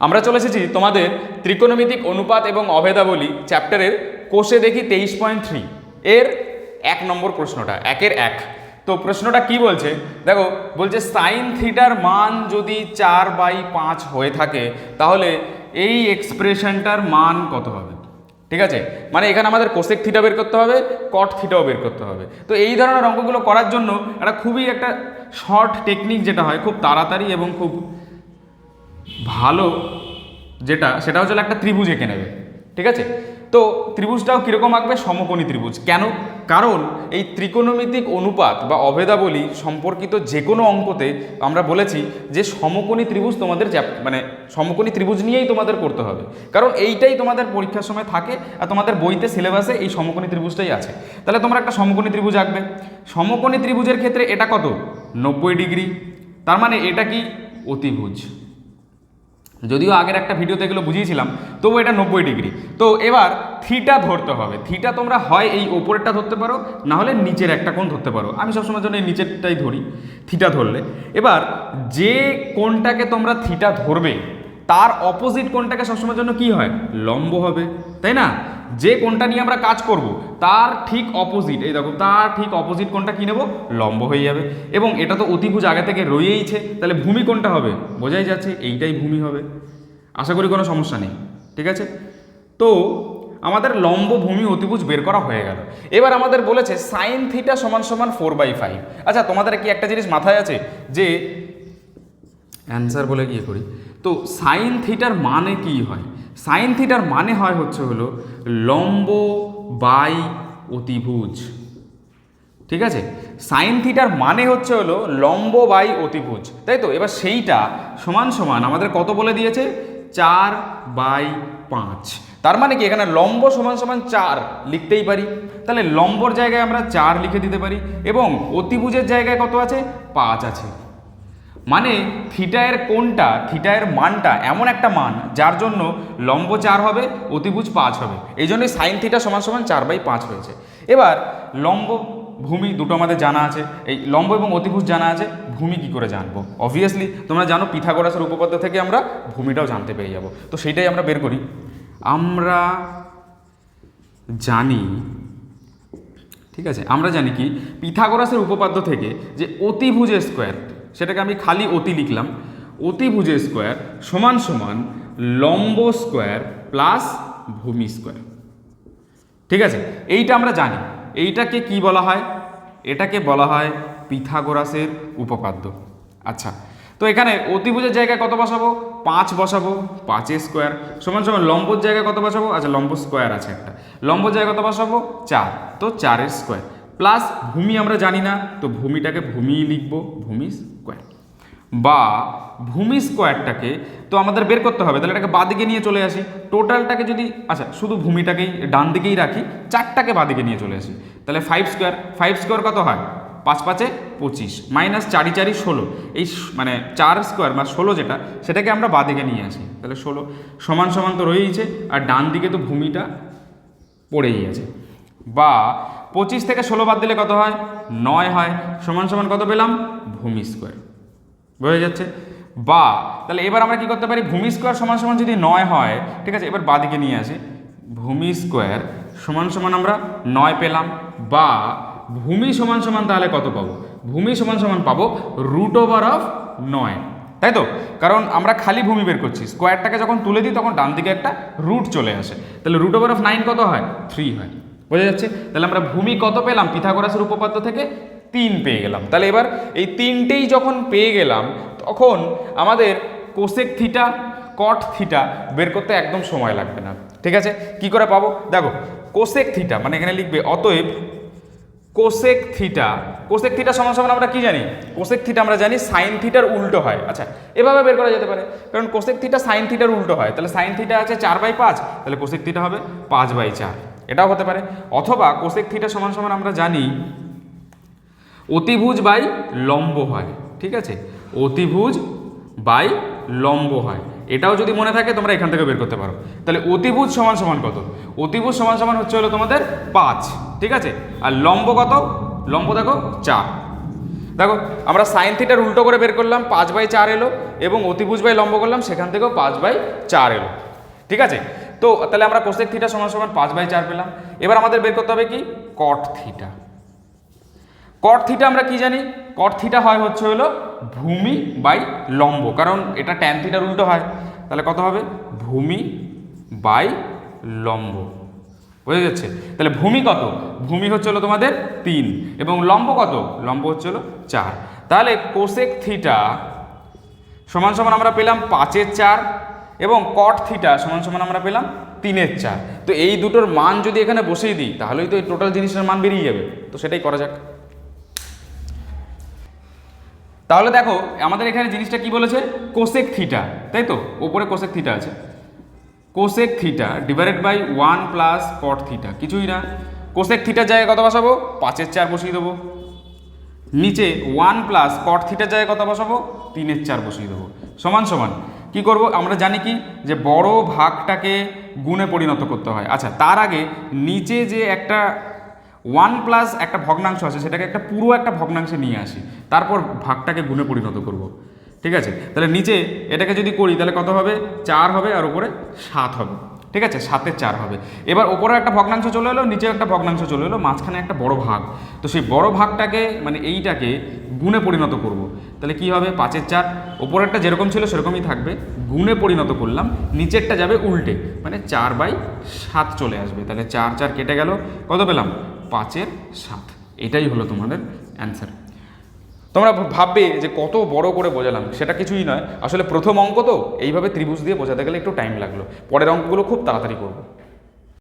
আমরা চলে এসেছি তোমাদের ত্রিকোণমিতিক অনুপাত এবং অভেদাবলী চ্যাপ্টারের কোষে দেখি তেইশ পয়েন্ট থ্রি। এর এক নম্বর প্রশ্নটা, একের এক। তো প্রশ্নটা কি বলছে? দেখো, বলছে সাইন থিটার মান যদি চার বাই পাঁচ হয়ে থাকে, তাহলে এই এক্সপ্রেশনটার মান কত হবে? ঠিক আছে? মানে এখানে আমাদের কোসেক থিটা বের করতে হবে কট থিটাও বের করতে হবে। তো এই ধরনের অঙ্কগুলো করার জন্য একটা খুবই একটা শর্ট টেকনিক যেটা হয়, খুব তাড়াতাড়ি এবং খুব ভালো যেটা, সেটা হচ্ছে একটা ত্রিভুজ এঁকে নেবে, ঠিক আছে? তো ত্রিভুজটাও কীরকম আঁকবে? সমকোণী ত্রিভুজ। কেন? কারণ এই ত্রিকোণমিতিক অনুপাত বা অভেদাবলী সম্পর্কিত যে কোনো অঙ্কতে আমরা বলেছি যে সমকোণী ত্রিভুজ তোমাদের মানে সমকোণী ত্রিভুজ নিয়েই তোমাদের করতে হবে। কারণ এইটাই তোমাদের পরীক্ষার সময় থাকে আর তোমাদের বইতে সিলেবাসে এই সমকোণী ত্রিভুজটাই আছে। তাহলে তোমরা একটা সমকোণী ত্রিভুজ আঁকবে। সমকোণী ত্রিভুজের ক্ষেত্রে এটা কত? নব্বই ডিগ্রি। তার মানে এটা কি? অতিভুজ। যদিও আগের একটা ভিডিওতে এগুলো বুঝিয়েছিলাম তবু এটা নব্বই ডিগ্রি। তো এবার থিটা ধরতে হবে। থিটা তোমরা হয় এই ওপরেরটা ধরতে পারো, না হলে নিচের একটা কোণ ধরতে পারো। আমি সবসময় জন্য এই নিচেরটাই ধরি থিটা ধরলে। এবার যে কোণটাকে তোমরা থিটা ধরবে, তার অপোজিট কোণটাকে সবসময়ের জন্য কি হয়? লম্ব হবে, তাই না? যে কোনটা নিয়ে আমরা কাজ করব, তার ঠিক অপোজিট এই দেখো, তার ঠিক অপোজিট কোনটা কী নেব? লম্ব হয়ে যাবে। এবং এটা তো অতিভুজ আগে থেকে রয়েইছে, তাহলে ভূমি কোনটা হবে? বোঝাই যাচ্ছে এইটাই ভূমি হবে। আশা করি কোনো সমস্যা নেই, ঠিক আছে? তো, আমাদের লম্ব ভূমি অতিভুজ বের করা হয়ে গেল। এবার আমাদের বলেছে সাইন থিটা সমান সমান ফোর বাই ফাইভ। আচ্ছা তোমাদের কি একটা জিনিস মাথায় আছে? যে, অ্যান্সার বলে গিয়ে করি। তো সাইন থিটার মানে কি হয়? সাইন থিটার মানে হয় হচ্ছে হলো লম্ব বাই অতিভুজ। ঠিক আছে? সাইন থিটার মানে হচ্ছে হলো লম্ব বাই অতিভুজ। তাই তো? এবার সেইটা সমান সমান আমাদের কত বলে দিয়েছে? চার বাই পাঁচ। তার মানে কি? এখানে লম্ব সমান সমান চার লিখতেই পারি। তাহলে লম্বর জায়গায় আমরা চার লিখে দিতে পারি এবং অতিভুজের জায়গায় কত আছে? পাঁচ আছে। মানে থিটায়ের কোনটা থিটায়ের মানটা এমন একটা মান যার জন্য লম্ব চার হবে, অতিভুজ পাঁচ হবে। এই জন্যই সাইন থিটা সমান সমান চার বাই পাঁচ হয়েছে। এবার লম্ব ভূমি দুটো আমাদের জানা আছে। এই লম্ব এবং অতিভুজ জানা আছে। ভূমি কি করে জানব? অবভিয়াসলি তোমরা জানো পিথাগোরাসের উপপাদ্য থেকে আমরা ভূমিটাও জানতে পেরে যাব। তো সেইটাই আমরা বের করি। আমরা জানি, ঠিক আছে? আমরা জানি কি? পিথাগোরাসের উপপাদ্য থেকে যে অতিভুজের স্কোয়ার সেটাকে আমি খালি অতি লিখলাম। অতিভুজের স্কোয়ার সমান সমান লম্ব স্কোয়ার প্লাস ভূমি স্কোয়ার ঠিক আছে? এইটা আমরা জানি। এইটাকে কি বলা হয়? এটাকে বলা হয় পিথাগোরাসের উপপাদ্য। আচ্ছা তো এখানে অতিভুজের জায়গায় কত বসাবো? পাঁচ বসাবো পাঁচের স্কোয়ার সমান সমান লম্বর জায়গায় কত বসাবো? আচ্ছা লম্ব স্কোয়ার আছে একটা। লম্বর জায়গায় কত বসাবো? চার। তো চারের স্কোয়ার প্লাস ভূমি আমরা জানি না, তো ভূমিটাকে ভূমি লিখব, ভূমি স্কোয়ার বা ভূমি স্কোয়ারটাকে তো আমাদের বের করতে হবে, তাহলে এটাকে বাদিকে নিয়ে চলে আসি। টোটালটাকে যদি আচ্ছা শুধু ভূমিটাকেই ডান দিকেই রাখি, চারটাকে বাদিকে নিয়ে চলে আসি। তাহলে ফাইভ স্কোয়ার ফাইভ স্কোয়ার কত হয়? পাঁচ পাঁচে পঁচিশ মাইনাস চারি চারি ষোলো, এই মানে চার স্কোয়ার বা ষোলো যেটা, সেটাকে আমরা বাদিকে নিয়ে আসি। তাহলে ষোলো সমান সমান তো রয়েইছে, আর ডান দিকে তো ভূমিটা পড়েই আছে। বা পঁচিশ থেকে ষোলো বাদ দিলে কত হয়? নয় হয়। সমান সমান কত পেলাম? ভূমি স্কোয়ার। বোঝা যাচ্ছে? বা, তাহলে এবার আমরা কি করতে পারি? ভূমি স্কোয়ার সমান সমান যদি নয় হয়, ঠিক আছে, এবার বাদিকে নিয়ে আসি। ভূমি স্কোয়ার সমান সমান আমরা নয় পেলাম। বা, ভূমি সমান সমান তাহলে কত পাবো? ভূমি সমান সমান পাবো রুট ওভার অফ নয়। তাই তো? কারণ আমরা খালি ভূমি বের করছি। স্কোয়ারটাকে যখন তুলে দিই, তখন ডান দিকে একটা রুট চলে আসে। তাহলে রুট ওভার অফ নাইন কত হয়? থ্রি হয়। বোঝা যাচ্ছে? তাহলে আমরা ভূমি কত পেলাম? পিথাগোরাসের উপপাদ্য থেকে তিন পেয়ে গেলাম। তাহলে এবার এই তিনটেই যখন পেয়ে গেলাম, তখন আমাদের কোসেক থিটা কট থিটা বের করতে একদম সময় লাগবে না। ঠিক আছে? কি করে পাবো? দেখো কোসেক থিটা মানে এখানে লিখবে, অতএব কোসেক থিটা কোসেক থিটা সমান আমরা কি জানি? কোসেক থিটা আমরা জানি সাইন থিটার উল্টো হয়। আচ্ছা এভাবে বের করা যেতে পারে। কারণ কোসেক থিটা সাইন থিটার উল্টো হয়। তাহলে সাইন থিটা আছে চার বাই পাঁচ, তাহলে কোসেক থিটা হবে পাঁচ বাই চার। এটাও হতে পারে। অথবা কোসেক থিটা সমান সমান আমরা জানি অতিভুজ বাই লম্ব হয়, ঠিক আছে? অতিভুজ বাই লম্ব হয়। এটাও যদি মনে থাকে তোমরা এখান থেকে বের করতে পারো। তাহলে অতিভুজ সমান সমান কত? অতিভুজ সমান সমান হচ্ছে হলো তোমাদের পাঁচ, ঠিক আছে? আর লম্ব কত? লম্ব দেখো, চার। দেখো, আমরা সাইন থিটার উল্টো করে বের করলাম, পাঁচ বাই চার এলো, এবং অতিভুজ বাই লম্ব করলাম, সেখান থেকেও পাঁচ বাই চার এলো, ঠিক আছে? তো তাহলে আমরা কোসেক থিটা সমান সমান পাঁচ বাই চার পেলাম। এবার আমাদের বের করতে হবে কি? কট থিটা কট থিটা আমরা কি জানি? কট থিটা হয় হচ্ছে হলো ভূমি বাই লম্ব, কারণ এটা ট্যান থিটার উল্টো হয়। তাহলে কত হবে? ভূমি বাই লম্ব। বোঝা যাচ্ছে তাহলে ভূমি কত? ভূমি হচ্ছে হলো তোমাদের তিন, এবং লম্ব কত? লম্ব হচ্ছে হলো চার। তাহলে কোসেক থিটা সমান সমান আমরা পেলাম পাঁচের চার এবং কট থিটা সমান সমান আমরা পেলাম তিনের চার। তো এই দুটোর মান যদি এখানে বসিয়ে দিই, তাহলেই তো এই টোটাল জিনিসের মান বেরিয়ে যাবে। তো সেটাই করা যাক। তাহলে দেখো, আমাদের এখানে জিনিসটা কি বলেছে? কোসেক থিটা তাই তো? ওপরে কোসেক থিটা আছে। Cosec theta divided by one plus cot theta কিছুই না। কোসেক থিটার জায়গায় কত বসাবো? পাঁচের চার বসিয়ে দেবো। নিচে ওয়ান প্লাস কট থিটার জায়গায় কত বসাবো? তিনের চার বসিয়ে দেবো। সমান সমান। কি করব? আমরা জানি কি? যে বড় ভাগটাকে গুণে পরিণত করতে হয়। আচ্ছা তার আগে নিচে যে একটা ওয়ান প্লাস একটা ভগ্নাংশ আছে, সেটাকে একটা পুরো একটা ভগ্নাংশে নিয়ে আসি। তারপর ভাগটাকে গুণে পরিণত করব। ঠিক আছে? তাহলে নিচে এটাকে যদি করি, তাহলে কত হবে? চার হবে আর উপরে সাত হবে। ঠিক আছে? সাতের চার হবে। এবার ওপরে একটা ভগ্নাংশ চলে এলো, নিচে একটা ভগ্নাংশ চলে এলো, মাঝখানে একটা বড় ভাগ। তো সেই বড় ভাগটাকে মানে এইটাকে গুণে পরিণত করব। তাহলে কি হবে? পাঁচের চার, ওপরেরটা যেরকম ছিল সেরকমই থাকবে। গুণে পরিণত করলাম, নিচেরটা যাবে উল্টে মানে চার বাই সাত চলে আসবে। তাহলে চার চার কেটে গেল, কত পেলাম? পাঁচের সাত। এটাই হলো তোমাদের অ্যান্সার তোমরা ভাববে যে কত বড় করে বোঝালাম, সেটা কিছুই নয়। আসলে প্রথম অঙ্ক তো, এইভাবে ত্রিভুজ দিয়ে বোঝাতে গেলে একটু টাইম লাগল। পরের অঙ্কগুলো খুব তাড়াতাড়ি করব।